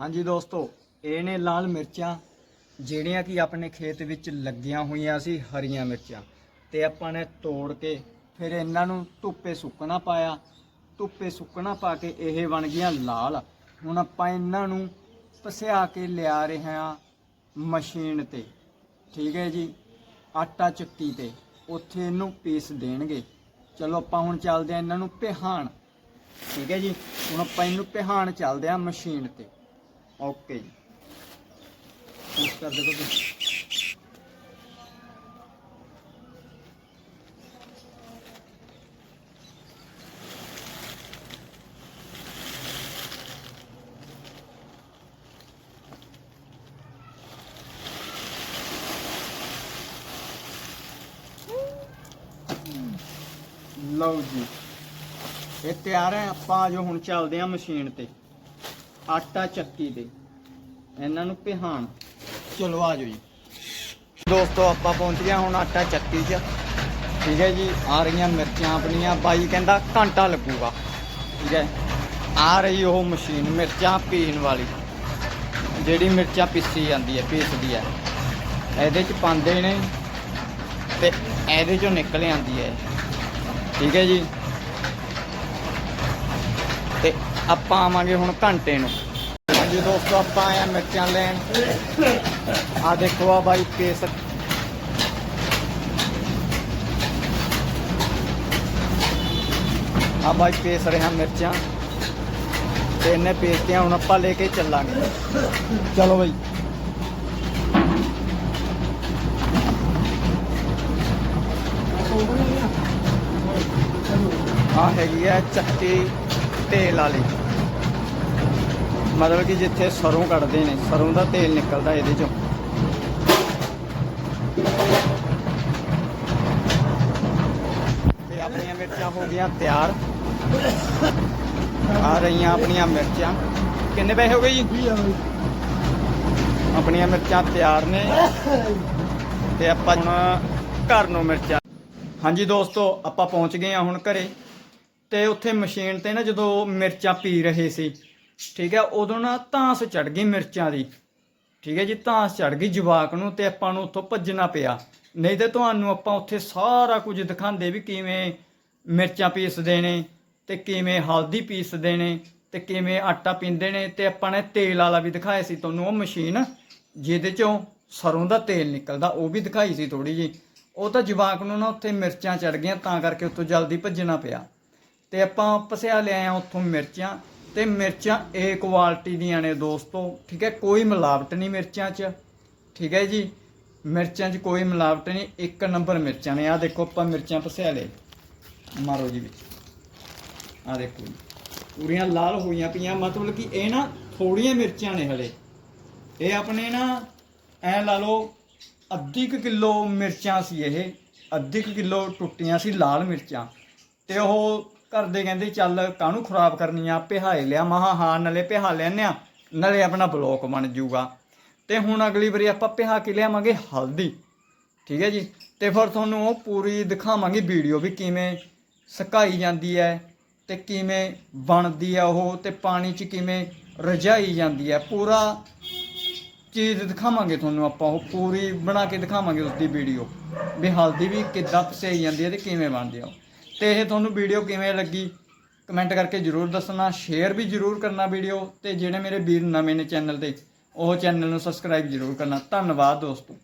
ਹਾਂਜੀ ਦੋਸਤੋ, ਇਹ ਨੇ ਲਾਲ ਮਿਰਚਾਂ, ਜਿਹੜੀਆਂ ਕਿ ਆਪਣੇ ਖੇਤ ਵਿੱਚ ਲੱਗੀਆਂ ਹੋਈਆਂ ਸੀ, ਹਰੀਆਂ ਮਿਰਚਾਂ। ਤੇ ਆਪਾਂ ਨੇ ਤੋੜ ਕੇ ਫਿਰ ਇਹਨਾਂ ਨੂੰ ਧੁੱਪੇ ਸੁੱਕਣਾ ਪਾਇਆ। ਧੁੱਪੇ ਸੁੱਕਣਾ ਪਾ ਕੇ ਇਹ ਬਣ ਗਈਆਂ ਲਾਲ। ਹੁਣ ਆਪਾਂ ਇਹਨਾਂ ਨੂੰ ਪਸਿਆ ਕੇ ਲਿਆ ਰਹੇ ਹਾਂ ਮਸ਼ੀਨ ਤੇ। ਠੀਕ ਹੈ ਜੀ, ਆਟਾ ਚੱਕੀ ਤੇ। ਉੱਥੇ ਇਹਨੂੰ ਪੀਸ ਦੇਣਗੇ। ਚਲੋ ਆਪਾਂ ਹੁਣ ਚੱਲਦੇ ਆ ਇਹਨਾਂ ਨੂੰ ਪਿਹਾਣ। ਠੀਕ ਹੈ ਜੀ, ਹੁਣ ਆਪਾਂ ਇਹਨੂੰ ਪਿਹਾਣ ਚੱਲਦੇ ਆ ਮਸ਼ੀਨ ਤੇ। ਓਕੇ ਜੀ। ਪੁਸ਼ ਕਰ ਦੇ ਤੁਸੀਂ ਲਓ ਜੀ। ਇਹ ਤਿਆਰ ਹੈ, ਆਪਾਂ ਜੋ ਹੁਣ ਚੱਲਦੇ ਆ ਮਸ਼ੀਨ ਤੇ। ਆਟਾ ਚੱਕੀ ਤੇ ਇਹਨਾਂ ਨੂੰ ਪਿਹਾਣ। ਚਲੋ ਆ ਜਾਓ ਜੀ। ਦੋਸਤੋ, ਆਪਾਂ ਪਹੁੰਚ ਗਏ ਹੁਣ ਆਟਾ ਚੱਕੀ 'ਚ। ਠੀਕ ਹੈ ਜੀ, ਆ ਰਹੀਆਂ ਮਿਰਚਾਂ ਆਪਣੀਆਂ। ਬਾਈ ਕਹਿੰਦਾ ਘੰਟਾ ਲੱਗੂਗਾ। ਠੀਕ ਹੈ, ਆ ਰਹੀ ਉਹ ਮਸ਼ੀਨ ਮਿਰਚਾਂ ਪੀਣ ਵਾਲੀ। ਜਿਹੜੀ ਮਿਰਚਾਂ ਪੀਸੀ ਜਾਂਦੀ ਹੈ, ਪੀਸਦੀ ਹੈ। ਇਹਦੇ 'ਚ ਪਾਉਂਦੇ ਨੇ ਤੇ ਇਹਦੇ 'ਚੋਂ ਨਿਕਲ ਆਉਂਦੀ ਹੈ। ਠੀਕ ਹੈ ਜੀ। ਤੇ ਆਪਾਂ ਆਵਾਂਗੇ ਹੁਣ ਘੰਟੇ ਨੂੰ। ਹਾਂਜੀ ਦੋਸਤੋ, ਆਪਾਂ ਆਏ ਆ ਮਿਰਚਾਂ ਲੈਣ। ਆ ਦੇਖੋ ਆ ਬਾਈ ਪੇਸ ਆ ਬਾਈ ਪੇਸ ਰਹੇ ਹਾਂ ਮਿਰਚਾਂ। ਤੇ ਇਹਨੇ ਪੇਸਤੀਆਂ ਹੁਣ ਆਪਾਂ ਲੈ ਕੇ ਚੱਲਾਂਗੇ। ਚਲੋ ਬਾਈ। ਆ ਹੈਗੀ ਆ ਚੱਕੀ। ਤੇਲ ਵਾਲੀ ਮਤਲਬ ਕਿ ਜਿੱਥੇ ਸਰੋਂ ਕੱਢਦੇ ਨੇ ਸਰੋਂ ਦਾ ਤੇਲ ਨਿਕਲਦਾ ਇਹਦੇ ਚੋਂ। ਤੇ ਆਪਣੀਆਂ ਮਿਰਚਾਂ ਹੋ ਗਈਆਂ ਤਿਆਰ। ਆ ਰਹੀਆਂ ਆਪਣੀਆਂ ਮਿਰਚਾਂ। ਕਿੰਨੇ ਪੈਸੇ ਹੋ ਗਏ ਜੀ? ਆਪਣੀਆਂ ਮਿਰਚਾਂ ਤਿਆਰ ਨੇ। ਤੇ ਆਪਾਂ ਹੁਣ ਘਰ ਨੂੰ ਮਿਰਚਾਂ। ਹਾਂਜੀ ਦੋਸਤੋ ਆਪਾਂ ਪਹੁੰਚ ਗਏ ਆ ਹੁਣ ਘਰੇ। ਤੇ ਉੱਥੇ ਮਸ਼ੀਨ ਤੇ ਨਾ ਜਦੋਂ ਮਿਰਚਾਂ ਪੀ ਰਹੇ ਸੀ, ਠੀਕ ਹੈ, ਉਦੋਂ ਨਾ ਤਾਂਸ ਚੜ ਗਈ ਮਿਰਚਾਂ ਦੀ, ਠੀਕ ਹੈ ਜੀ ਧਾਂਸ ਚੜ ਗਈ ਜਵਾਕ ਨੂੰ ਤੇ ਆਪਾਂ ਨੂੰ ਉੱਥੋਂ ਭੱਜਣਾ ਪਿਆ। ਨਹੀਂ ਤੇ ਤੁਹਾਨੂੰ ਆਪਾਂ ਉੱਥੇ ਸਾਰਾ ਕੁਝ ਦਿਖਾਉਂਦੇ ਵੀ ਕਿਵੇਂ ਮਿਰਚਾਂ ਪੀਸਦੇ ਨੇ ਤੇ ਕਿਵੇਂ ਹਲਦੀ ਪੀਸਦੇ ਨੇ ਤੇ ਕਿਵੇਂ ਆਟਾ ਪੀਂਦੇ ਨੇ ਤੇ ਆਪਾਂ ਨੇ ਤੇਲ ਵਾਲਾ ਵੀ ਦਿਖਾਇਆ ਸੀ ਤੁਹਾਨੂੰ, ਉਹ ਮਸ਼ੀਨ ਜਿਹਦੇ ਚੋਂ ਸਰੋਂ ਦਾ ਤੇਲ ਨਿਕਲਦਾ, ਉਹ ਵੀ ਦਿਖਾਈ ਸੀ ਥੋੜੀ ਜੀ ਉਹ ਤਾਂ ਜਵਾਕ ਨੂੰ ਨਾ ਉੱਥੇ ਮਿਰਚਾਂ ਚੜ ਗਈਆਂ, ਤਾਂ ਕਰਕੇ ਉੱਥੋਂ ਜਲਦੀ ਭੱਜਣਾ ਪਿਆ। ਤੇ ਆਪਾਂ ਪਸਿਆ ਲਿਆਏ ਆ ਉੱਥੋਂ ਮਿਰਚਾਂ, ਤੇ ਮਿਰਚਾਂ ਏ ਕੁਆਲਿਟੀ ਦੀਆਂ ਨੇ ਦੋਸਤੋ, ਠੀਕ ਹੈ, ਕੋਈ ਮਿਲਾਵਟ ਨਹੀਂ ਮਿਰਚਾਂ 'ਚ, ਠੀਕ ਹੈ ਜੀ? ਮਿਰਚਾਂ 'ਚ ਕੋਈ ਮਿਲਾਵਟ ਨਹੀਂ, ਇੱਕ ਨੰਬਰ ਮਿਰਚਾਂ ਨੇ ਆ ਦੇਖੋ ਆਪਾਂ ਮਿਰਚਾਂ ਪਸਿਆ ਲਏ। ਮਾਰੋ ਜੀ ਵਿੱਚ। ਆ ਦੇਖੋ ਜੀ, ਪੂਰੀਆਂ ਲਾਲ ਹੋਈਆਂ ਪਈਆਂ, ਮਤਲਬ ਕਿ ਇਹ ਨਾ ਥੋੜੀਆਂ ਮਿਰਚਾਂ ਨੇ ਹਲੇ। ਇਹ ਆਪਣੇ ਨਾ, ਐ ਲਾ ਲਓ, ਅੱਧੀ ਕੁ ਕਿਲੋ ਮਿਰਚਾਂ ਸੀ ਇਹ, ਅੱਧੀ ਕੁ ਕਿਲੋ ਟੁੱਟੀਆਂ ਸੀ ਲਾਲ ਮਿਰਚਾਂ। ਤੇ ਉਹ ਕਰਦੇ ਕਹਿੰਦੇ, ਚੱਲ ਕਾਹਨੂੰ ਖਰਾਬ ਕਰਨੀ ਆ ਪਿਹਾਏ ਲਿਆ ਮਹਾ ਹਾਂ, ਨਾਲੇ ਪਿਹਾ ਲੈਨੇ ਆ ਨਾਲੇ ਆਪਣਾ ਬਲੋਕ ਬਣ ਜਾਊਗਾ। ਤੇ ਹੁਣ ਅਗਲੀ ਵਾਰੀ ਆਪਾਂ ਪਿਹਾ ਕੇ ਲਿਆਵਾਂਗੇ ਹਲਦੀ। ਠੀਕ ਹੈ ਜੀ? ਤੇ ਫਿਰ ਤੁਹਾਨੂੰ ਉਹ ਪੂਰੀ ਦਿਖਾਵਾਂਗੇ ਵੀਡੀਓ ਵੀ ਕਿਵੇਂ ਸੁਕਾਈ ਜਾਂਦੀ ਹੈ ਤੇ ਕਿਵੇਂ ਬਣਦੀ ਹੈ ਉਹ ਤੇ ਪਾਣੀ 'ਚ ਕਿਵੇਂ ਰਝਾਈ ਜਾਂਦੀ ਹੈ। ਪੂਰਾ ਚੀਜ਼ ਦਿਖਾਵਾਂਗੇ ਤੁਹਾਨੂੰ ਆਪਾਂ ਉਹ ਪੂਰੀ ਬਣਾ ਕੇ ਦਿਖਾਵਾਂਗੇ ਉਸ ਦੀ ਵੀਡੀਓ ਵੀ ਹਲਦੀ ਵੀ ਕਿੱਦਾਂ ਪਸਾਈ ਜਾਂਦੀ ਹੈ ਤੇ ਕਿਵੇਂ ਬਣਦੀ ਆ ਉਹ। ਤੇ ਇਹ ਤੁਹਾਨੂੰ ਵੀਡੀਓ ਕਿਵੇਂ ਲੱਗੀ? ਕਮੈਂਟ ਕਰਕੇ ਜਰੂਰ ਦੱਸਣਾ, ਸ਼ੇਅਰ ਵੀ ਜਰੂਰ ਕਰਨਾ ਵੀਡੀਓ, ਤੇ ਜਿਹੜੇ ਮੇਰੇ ਵੀਰ ਨਵੇਂ ਨੇ ਚੈਨਲ ਤੇ, ਉਹ ਚੈਨਲ ਨੂੰ ਸਬਸਕ੍ਰਾਈਬ ਜਰੂਰ ਕਰਨਾ। ਧੰਨਵਾਦ ਦੋਸਤੋ।